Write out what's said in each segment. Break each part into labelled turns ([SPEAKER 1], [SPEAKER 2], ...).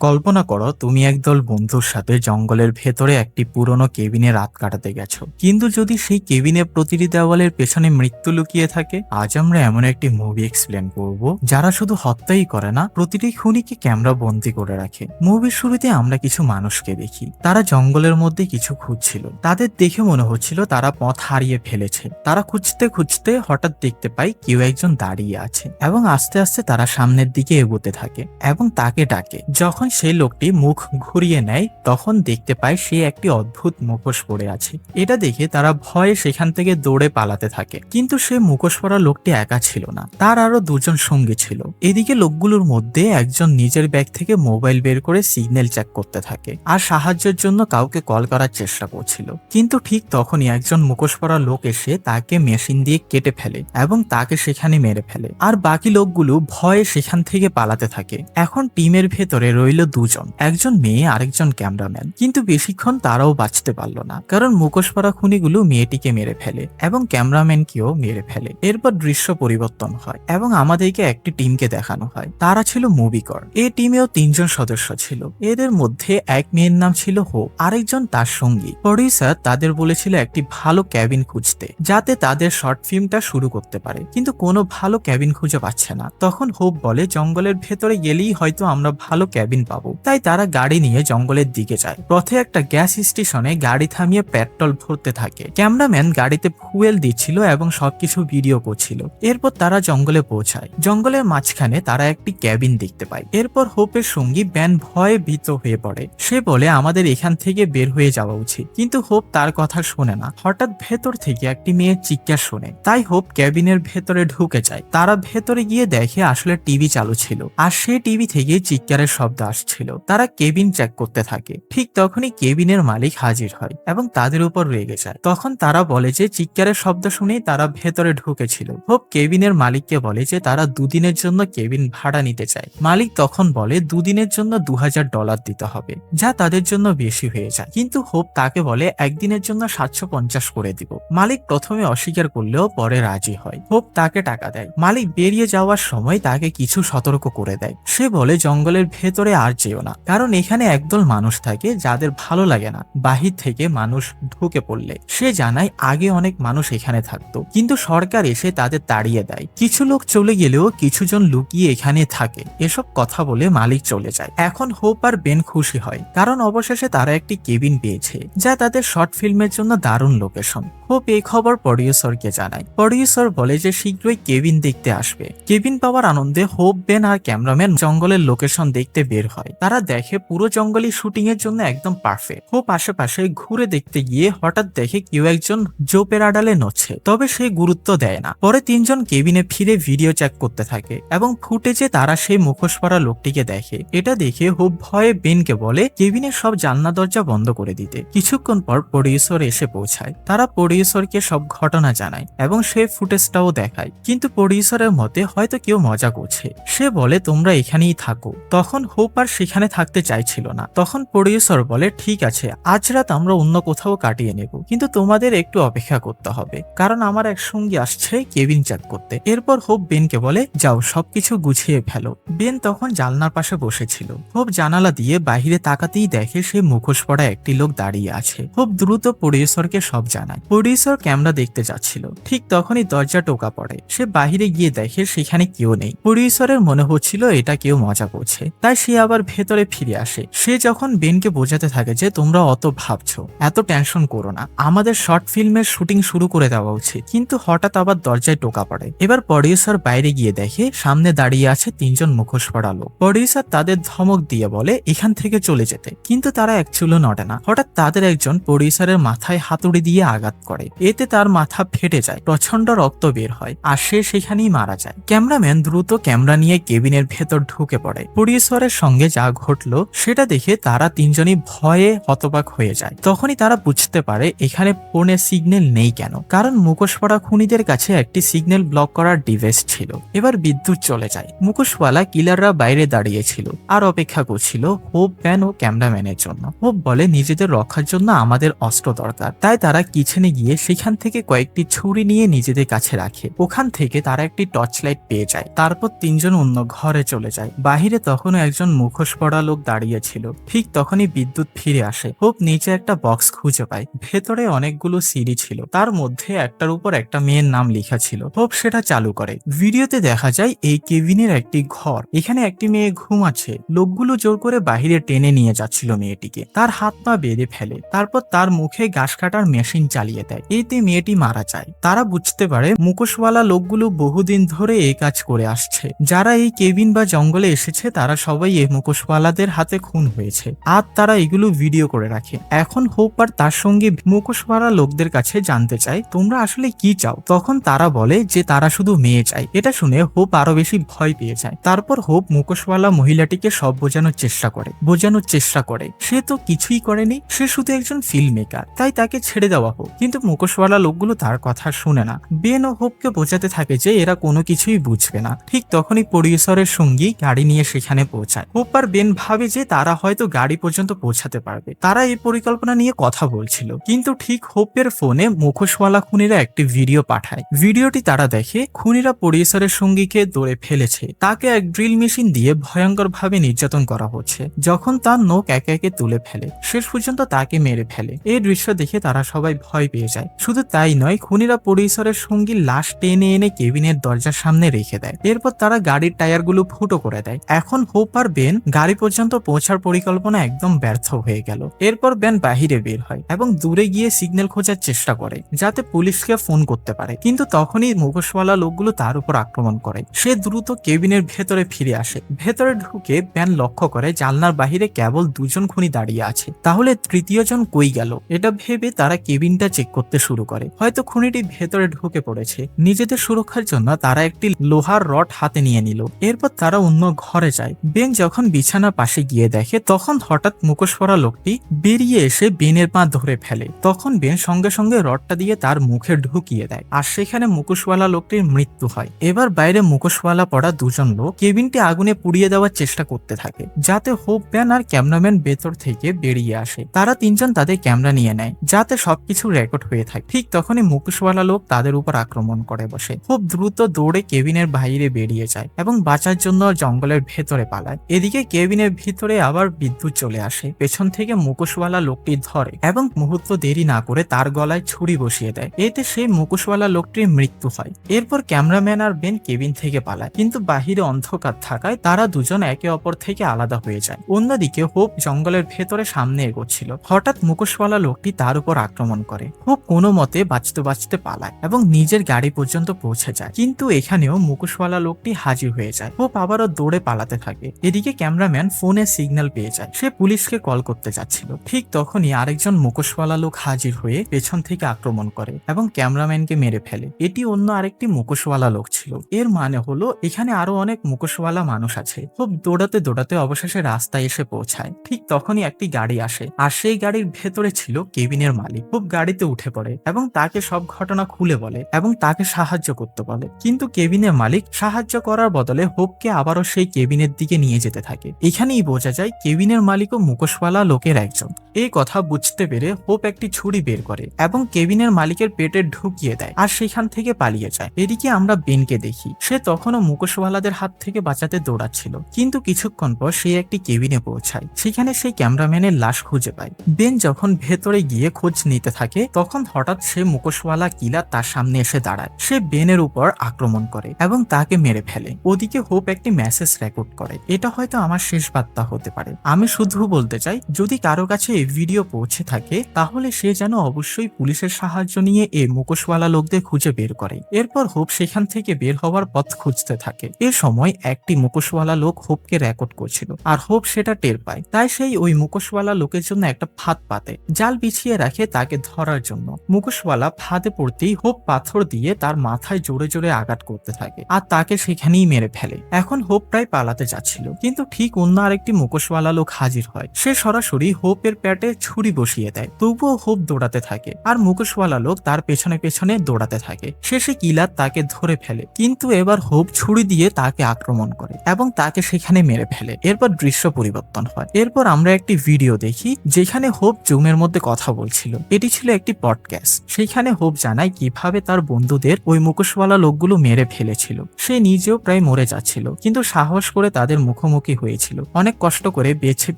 [SPEAKER 1] কল্পনা করো তুমি একদল বন্ধুর সাথে জঙ্গলের ভেতরে একটি পুরনো কেবিনে রাত কাটাতে গেছো। কিন্তু যদি সেই কেবিনে প্রতিটি দেওয়ালের পেছনে মৃত্যু লুকিয়ে থাকে, আজ আমরা এমন একটি মুভি এক্সপ্লেন করব, যারা শুধু হত্যাই করে না, প্রতিটি খুনিকে ক্যামেরা বন্দি করে রাখে। মুভির শুরুতে আমরা কিছু মানুষকে দেখি। তারা জঙ্গলের মধ্যে কিছু খুঁজছিল। তাদের দেখে মনে হচ্ছিল তারা পথ হারিয়ে ফেলেছে। তারা খুঁজতে খুঁজতে হঠাৎ দেখতে পাই কেউ একজন দাঁড়িয়ে আছে এবং আস্তে আস্তে তারা সামনের দিকে এগোতে থাকে এবং তাকে ডাকে। যখন সেই লোকটি মুখ ঘুরিয়ে নেয়, তখন দেখতে পায় সে একটি অদ্ভুত মুখোশ পরে আছে। এটা দেখে তারা ভয়ে সেখান থেকে দৌড়ে পালাতে থাকে। কিন্তু সে মুখোশ পরা লোকটি একা ছিল না। তার আরও দুজন সঙ্গী ছিল। এদিকে লোকগুলোর মধ্যে একজন নিজের ব্যাগ থেকে মোবাইল বের করে সিগন্যাল চেক করতে থাকে আর সাহায্যের জন্য কাউকে কল করার চেষ্টা করছিল। কিন্তু ঠিক তখনই একজন মুখোশ পরা লোক এসে তাকে মেশিন দিয়ে কেটে ফেলে এবং তাকে সেখানে মেরে ফেলে। আর বাকি লোকগুলো ভয়ে সেখান থেকে পালাতে থাকে। এখন টিমের ভেতরে রইল দুজন। একজন মেয়ে, আরেকজন ক্যামেরাম্যান। কিন্তু বেশিক্ষণ তারাও বাঁচতে পারল না। কারণ মুখোশ পরা খুনিগুলো মেয়েটিকে মেরে ফেলে এবং ক্যামেরাম্যানকেও মেরে ফেলে। এরপর দৃশ্য পরিবর্তন হয় এবং আমাদেরকে একটি টিমকে দেখানো হয়। তারা ছিল মুভিকর। এই টিমেও তিনজন সদস্য ছিল। এদের মধ্যে এক মেয়ের নাম ছিল হো আরেকজন তার সঙ্গী। প্রডিউসার তাদের বলেছিল একটি ভালো ক্যাবিন খুঁজতে, যাতে তাদের শর্ট ফিল্মটা শুরু করতে পারে। কিন্তু কোনো ভালো ক্যাবিন খুঁজে পাচ্ছে না। তখন হোপ বলে, জঙ্গলের ভেতরে গেলেই হয়তো আমরা ভালো ক্যাবিন পাবো তাই তারা গাড়ি নিয়ে জঙ্গলের দিকে যায়। পথে একটা গ্যাস স্টেশনে গাড়ি থামিয়ে পেট্রোল ভরতে থাকে। ক্যামেরাম্যান গাড়িতে ফুয়েল দিচ্ছিল এবং সবকিছু ভিডিও করছিল। এরপর তারা জঙ্গলে পৌঁছায়। জঙ্গলের মাঝখানে তারা একটি ক্যাবিন দেখতে পায়। এরপর হোপের সঙ্গী ব্যান ভয়ে ভীত হয়ে পড়ে। সে বলে, আমাদের এখান থেকে বের হয়ে যাওয়া উচিত। কিন্তু হোপ তার কথা শোনে না। হঠাৎ ভেতর থেকে একটি মেয়ের চিৎকার শোনে। তাই হোপ ক্যাবিনের ভেতরে ঢুকে যায়। তারা ভেতরে গিয়ে দেখে আসলে টিভি চালু ছিল। আর সেই টিভি থেকে চিৎকারের শব্দ আসছিল তারা কেবিন চেক করতে থাকে। ঠিক তখনই কেবিনের মালিক হাজির হয় এবং তাদের উপর রেগে যায়। তখন তারা বলে যে, চিৎকারের শব্দ শুনেই তারা ভেতরে ঢুকেছিল। হোপ কেবিনের মালিককে বলে যে, তারা দুদিনের জন্য কেবিন ভাড়া নিতে চায়। মালিক তখন বলে, দুদিনের জন্য দু ডলার দিতে হবে, যা তাদের জন্য বেশি হয়ে যায়। কিন্তু হোপ তাকে বলে, একদিনের জন্য সাতশো পঞ্চাশ করে দিব। মালিক প্রথমে অস্বীকার করলেও পরে রাজি হয়। হোপ তাকে টাকা দেয়। মালিক বেরিয়ে যাওয়ার সময় তাকে কিছু সতর্ক করে দেয়। সে বলে, জঙ্গলের ভেতরে আর যেও না। কারণ এখানে একদল মানুষ থাকে যাদের ভালো লাগে না। বাহির থেকে মানুষ ঢুকে পড়লে। সে জানায় আগে অনেক মানুষ এখানে থাকতো। কিন্তু সরকার এসে তাদের তাড়িয়ে দেয়। কিছু লোক চলে গেলেও কিছুজন লুকিয়ে এখানে থাকে। এসব কথা বলে মালিক চলে যায়। এখন হোপ আর বেন খুশি হয়। কারণ অবশেষে তারা একটি কেবিন পেয়েছে, যা তাদের শর্ট ফিল্মের জন্য দারুণ লোকেশন। হোপ এই খবর প্রডিউসারকে জানায়। প্রডিউসার বলে যে শীঘ্রই কেবিন দেখতে আসবে। কেবিন পাওয়ার আনন্দে হোপ, বেন আর ক্যামেরাম্যান জঙ্গলের লোকেশন দেখতে বের হয়। তারা দেখে পুরো জঙ্গলই শুটিং এর জন্য একদম পারফেক্ট হোপ আশেপাশে ঘুরে দেখতে গিয়ে হঠাৎ দেখে কেউ একজন জোপের আড়ালে নচ্ছে তবে সে গুরুত্ব দেয় না। পরে তিনজন কেবিনে ফিরে ভিডিও চেক করতে থাকে এবং ফুটেজে তারা সেই মুখোশ পরা লোকটিকে দেখে। এটা দেখে হোপ ভয়ে বেনকে বলে, কেবিনের সব জান্না দরজা বন্ধ করে দিতে। কিছুক্ষণ পর প্রডিউসার এসে পৌঁছায়। তারা প্রডিউসারকে সব ঘটনা জানায় এবং সে ফুটেজটাও দেখায়। কিন্তু প্রডিউসারের মতে হয়তো কেউ মজা করছে। সে বলে, তোমরা এখানেই থাকো। তখন হোপ আর সেখানে থাকতে চাইছিল না। তখন প্রডিউসার বলে, ঠিক আছে, আজ রাত আমরা অন্য কোথাও কাটিয়ে নেব, কিন্তু তোমাদের একটু অপেক্ষা করতে হবে, কারণ আমার এক সঙ্গী আসছে কেবিন চেক করতে। এরপর হোপ বেনকে বলে, যাও, সবকিছু গুছিয়ে ফেলো। বেন তখন জানলার পাশে বসেছিল। হোপ জানালা দিয়ে বাহিরে তাকাতেই দেখে সে মুখোশ পড়া একটি লোক দাঁড়িয়ে আছে। হোপ দ্রুত প্রডিউসারকে সব জানায়। প্রডিউসার ক্যামেরা দেখতে যাচ্ছিল। ঠিক তখনই দরজা টোকা পড়ে। সে বাহিরে গিয়ে দেখে সেখানে কেউ নেই। প্রডিউসারের মনে হচ্ছিল, এটা কেউ মজা করছে। তাই সে আবার ভেতরে ফিরে আসে। সে যখন বেনকে বোঝাতে থাকে যে তোমরা অত ভাবছ, এত টেনশন করো না। আমাদের শর্ট ফিল্মের শুটিং শুরু করে দেওয়া উচিত। কিন্তু হঠাৎ আবার দরজায় টোকা পড়ে। এবার প্রডিউসার বাইরে গিয়ে দেখে সামনে দাঁড়িয়ে আছে তিনজন মুখোশ পড়া লোক। প্রডিউসার তাদের ধমক দিয়ে বলে, এখান থেকে চলে যেতে। কিন্তু তারা এক চুলো নড়ে না। হঠাৎ তাদের একজন প্রডিউসারের মাথায় হাতুড়ি দিয়ে আঘাত করে। এতে তার মাথা ফেটে যায় প্রচণ্ড রক্ত বের হয়, আর সে সেখানেই মারা যায়। ক্যামেরাম্যান দ্রুত ক্যামেরা নিয়ে কেবিনের ভেতর ঢুকে পড়ে। প্রডিউসারের সঙ্গে যা ঘটলো, সেটা দেখে তারা তিনজনই ভয়ে হতবাক হয়ে যায়। তখনই তারা বুঝতে পারে এখানে ফোনে সিগন্যাল নেই কেন। কারণ মুখোশ খুনিদের কাছে একটি সিগন্যাল ব্লক করার ডিভাইস ছিল। এবার বিদ্যুৎ চলে যায়। মুখোশওয়ালা কিলাররা বাইরে দাঁড়িয়েছিল আর অপেক্ষা করছিল হোপ ব্যান ও ক্যামেরাম্যানের জন্য। হোপ বলে, নিজেদের রক্ষার জন্য আমাদের অস্ত্র দরকার। তাই তারা কিচেনে গিয়ে সেখান থেকে কয়েকটি ছুরি নিয়ে নিজেদের কাছে রাখে। ওখান থেকে তারা একটি টর্চ লাইট পেয়ে যায়। তারপর তিনজন অন্য ঘরে চলে যায়। বাহিরে তখনও একজন মুখোশ পড়া লোক দাঁড়িয়েছিল ঠিক তখনই বিদ্যুৎ ফিরে আসে। হোপ নিচে একটা বক্স খুঁজে পায়। ভেতরে অনেকগুলো সিঁড়ি ছিল। তার মধ্যে একটার উপর একটা মেয়ের নাম লেখা ছিল। হোপ সেটা চালু করে। ভিডিওতে দেখা যায়, এই কেবিনের একটি ঘর। এখানে একটি মেয়ে ঘুমাচ্ছে। লোকগুলো জোর করে বাহিরে টেনে নিয়ে যাচ্ছিল মেয়েটিকে। তার হাত পা বেঁধে ফেলে। তারপর তার মুখে ঘাস কাটার মেশিন চালিয়ে দেয়। এতে মেয়েটি মারা যায়। তারা বুঝতে পারে, মুখোশওয়ালা লোকগুলো বহুদিন ধরে এই কাজ করে আসছে। যারা এই কেবিন বা জঙ্গলে এসেছে, তারা সবাই এই মুখোশওয়ালাদের হাতে খুন হয়েছে। আর তারা এগুলো ভিডিও করে রাখে। এখন হোপ আর তার সঙ্গে মুখোশওয়ালা লোকদের কাছে জানতে চায়, তোমরা আসলে কি চাও? তখন তারা বলে যে তারা শুধু মেয়ে চায়। এটা শুনে হোপ আরও বেশি ভয় পেয়ে যায়। তারপর হোপ মুখোশওয়ালা মহিলাটিকে সব বোঝানোর চেষ্টা করে। বোঝানোর চেষ্টা করে। সে তো কিছুই করেনি। সে শুধু একজন ফিল্ম মেকার তাই তাকে ছেড়ে দেওয়া হোক। কিন্তু মুখোশওয়ালা লোকগুলো তার কথা শুনে না। বেন ও হোপকে বোঝাতে থাকে যে এরা কোনো কিছুই বুঝবে না। ঠিক তখনই পরিসরের সঙ্গী গাড়ি নিয়ে সেখানে পৌঁছায়। হোপ আর বেন ভাবে যে তারা হয়তো গাড়ি পর্যন্ত পৌঁছাতে পারবে। তারা এই পরিকল্পনা নিয়ে কথা বলছিল। কিন্তু ঠিক হোপের ফোনে মুখোশওয়ালা খুনিরা একটি ভিডিও পাঠায়। ভিডিওটি তারা দেখে খুনিরা প্রডিউসারের সঙ্গীকে দৌড়ে ফেলেছে। তাকে এক ড্রিল মেশিন দিয়ে ভয়ঙ্কর ভাবে নির্যাতন করা হচ্ছে। যখন তার নোক একে একে তুলে ফেলে, শেষ পর্যন্ত তাকে মেরে ফেলে। এই দৃশ্য দেখে তারা সবাই ভয় পেয়ে যায়। শুধু তাই নয়, খুনিরা পরিসরের সঙ্গী লাশ টেনে এনে কেবিনের দরজার সামনে রেখে দেয়। এরপর তারা গাড়ির টায়ারগুলো ফুটো করে দেয়। এখন হোপ আর বেন গাড়ি পর্যন্ত পৌঁছার পরিকল্পনা একদম ব্যর্থ হয়ে গেল। এরপর বেন বাহিরে বের হয় এবং দূরে গিয়ে সিগন্যাল খোঁজার চেষ্টা করে, যাতে পুলিশকে ফোন করতে পারে। কিন্তু তখনই মুখোশওয়ালা লোকগুলো তার উপর আক্রমণ করে। সে দ্রুত কেবিনের ভেতরে ফিরে আসে। ভেতরে ঢুকে ব্যান লক্ষ্য করে জানলার বাহিরে কেবল দুজন খুনি দাঁড়িয়ে আছে। তাহলে তৃতীয় জন কই গেল? এটা ভেবে তারা কেবিনটা চেক করতে শুরু করে। হয়তো খুনিটি ভেতরে ঢুকে পড়েছে। নিজেদের সুরক্ষার জন্য তারা একটি লোহার রড হাতে নিয়ে নিল। এরপর তারা অন্য ঘরে যায়। বেন যখন বিছানার পাশে গিয়ে দেখে তখন হঠাৎ মুখোশ পরা লোকটি বেরিয়ে এসে বেনের পা ধরে ফেলে। তখন বেন সঙ্গে সঙ্গে রডটা দিয়ে তার মুখে ঢুকিয়ে দেয় আর সেখানে মুখোশওয়ালা লোকটির মৃত্যু হয়। এবার বাইরে মুখোশওয়ালা পড়া দুজন লোক কেবিনটি আগুনে পুড়িয়ে দেওয়ার চেষ্টা করতে থাকে, যাতে হোপ ব্যান আর ক্যামেরাম্যান ভেতর থেকে বেরিয়ে আসে। তারা তিনজন তাদের ক্যামেরা নিয়ে নেয়, যাতে সবকিছু রেকর্ড হয়ে থাকে। ঠিক তখনই মুখোশওয়ালা লোক তাদের উপর আক্রমণ করে বসে। খুব দ্রুত দৌড়ে কেবিনের বাইরে বেরিয়ে যায় এবং বাঁচার জন্য জঙ্গলের ভেতরে পালায়। এদিকে কেবিনের ভিতরে আবার বিদ্যুৎ চলে আসে। পেছন থেকে মুখোশওয়ালা লোকটি ধরে এবং মুহূর্ত দেরি না করে তার গলায় ছুরি বসিয়ে দেয়। এতে সেই মুখোশওয়ালা লোকটির মৃত্যু হয়। এরপর ক্যামেরাম্যান আর বেন কেবিন থেকে পালায়। কিন্তু বাহিরে অন্ধকার থাকায় তারা দুজন একে অপর থেকে আলাদা হয়ে যায়। অন্যদিকে হোপ জঙ্গলের ভেতরে সামনে এগোচ্ছিল। হঠাৎ মুখোশওয়ালা লোকটি তার উপর আক্রমণ করে। হোপ কোনো মতে বাঁচতে বাঁচতে পালায় এবং নিজের গাড়ি পর্যন্ত পৌঁছে যায়। কিন্তু এখানেও মুখোশওয়ালা লোকটি হাজির হয়ে যায়। হোপ আবারও দৌড়ে পালাতে থাকে। এদিকে ক্যামেরাম্যান ফোনে সিগন্যাল পেয়ে যায়। সে পুলিশকে কল করতে যাচ্ছিল। ঠিক তখনই আরেকজন মুখোশওয়ালা লোক হাজির হয়ে পেছন থেকে আক্রমণ করে এবং ক্যামেরাম্যানকে মেরে ফেলে। এটি অন্য আরেকটি মুখোশওয়ালা লোক ছিল। এর মানে হলো, এখানে আরও অনেক মুখোশওয়ালা মানুষ আছে। খুব দৌড়াতে দৌড়াতে অবশেষে রাস্তায় এসে পৌঁছায়। ঠিক তখনই একটি গাড়ি আসে। আর সেই গাড়ির ভেতরে ছিল কেবিনের মালিক। খুব গাড়িতে উঠে পড়ে এবং তাকে সব ঘটনা খুলে বলে এবং তাকে সাহায্য করতে বলে। কিন্তু কেবিনের মালিক সাহায্য করার বদলে হোপকে আবারও সেই কেবিনের দিকে নিয়ে যেতে থাকে। এখানেই বোঝা যায় কেবিনের মালিকও মুখোশওয়ালা লোকের একজন। এই কথা বুঝতে পেরে হোপ একটি ছুরি বের করে এবং কেবিনের মালিকের পেটে ঢুকিয়ে দেয় আর সেখান থেকে পালিয়ে যায়। এদিকে আমরা বেনকে দেখি। সে তখনও মুখোশওয়ালাদের হাত থেকে বাঁচাতে দৌড়াচ্ছিল। কিন্তু কিছুক্ষণ পর সে একটি কেবিনে পৌঁছায়। সেখানে সেই ক্যামেরাম্যানের লাশ খুঁজে পায়। বেন যখন ভেতরে গিয়ে খোঁজ নিতে থাকে, তখন হঠাৎ সে মুখোশওয়ালা কিলা তার সামনে এসে দাঁড়ায়। সে বেনের উপর আক্রমণ করে এবং তাকে মেরে ফেলে। ওদিকে হোপ একটি মেসেজ রেকর্ড করে। এটা হয়তো আমার শেষ বার্তা হতে পারে। আমি শুধু বলতে চাই, যদি কারও কাছে এই ভিডিও পৌঁছে থাকে, তাহলে সে যেন অবশ্যই পুলিশের সাহায্য নিয়ে এই মুখোশওয়ালা লোকদের খুঁজে বের করে। এরপর হোপ সেখান থেকে বের হওয়ার পথ খুঁজতে থাকে। এ সময় একটি মুখোশওয়ালা লোক হোপকে রেকর্ড করছিল, আর হোপ সেটা টের পায়। তাই সেই ওই মুখোশওয়ালা লোকের জন্য একটা ফাঁদ পাতে, জাল বিছিয়ে রাখে তাকে ধরার জন্য। মুখোশওয়ালা ফাঁদে পড়তেই হোপ পাথর দিয়ে তার মাথায় জোরে জোরে আঘাত করতে থাকে, আর তাকে সেখানেই মেরে ফেলে। এখন হোপ প্রায় পালাতে যাচ্ছিল, কিন্তু ঠিক অন্য আরেকটি মুখোশওয়ালা লোক হাজির হয়। সে সরাসরি হোপের প্যাটে ছুরি বসিয়ে দেয়। তবুও হোপ দৌড়াতে থাকে আর মুখোশওয়ালা লোক তার পেছনে পেছনে দৌড়াতে থাকে। শেষে কিলার তাকে ধরে ফেলে। কিন্তু এবার হোপ ছুরি দিয়ে তাকে আক্রমণ করে এবং তাকে সেখানে মেরে ফেলে। এরপর দৃশ্য পরিবর্তন হয়। এরপর আমরা একটি ভিডিও দেখি, যেখানে হোপ জুমের মধ্যে কথা বলছিল। এটি ছিল একটি পডকাস্ট সেখানে হোপ জানায় কীভাবে তার বন্ধুদের ওই মুখোশওয়ালা লোকগুলো মেরে ফেলেছিল। সে নিজেও প্রায় মরে যাচ্ছিল। কিন্তু সাহস করে তাদের মুখোমুখি হয়েছিল। অনেক কষ্ট করে বেছে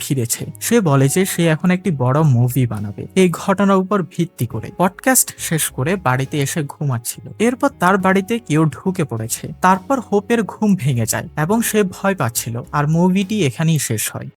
[SPEAKER 1] ফিরেছে। সে বলে যে সে এখন একটি বড় মুভি বানাবে। এই ঘটনার উপর ভিত্তি করে পডকাস্ট শেষ করে বাড়িতে এসে ঘুমাচ্ছিল। এরপর তার বাড়িতে কেউ ঢুকে পড়েছে। তারপর হোপের ঘুম ভেঙে যায় এবং সে ভয় পাচ্ছিল। আর মুভিটি এখানেই শেষ হয়।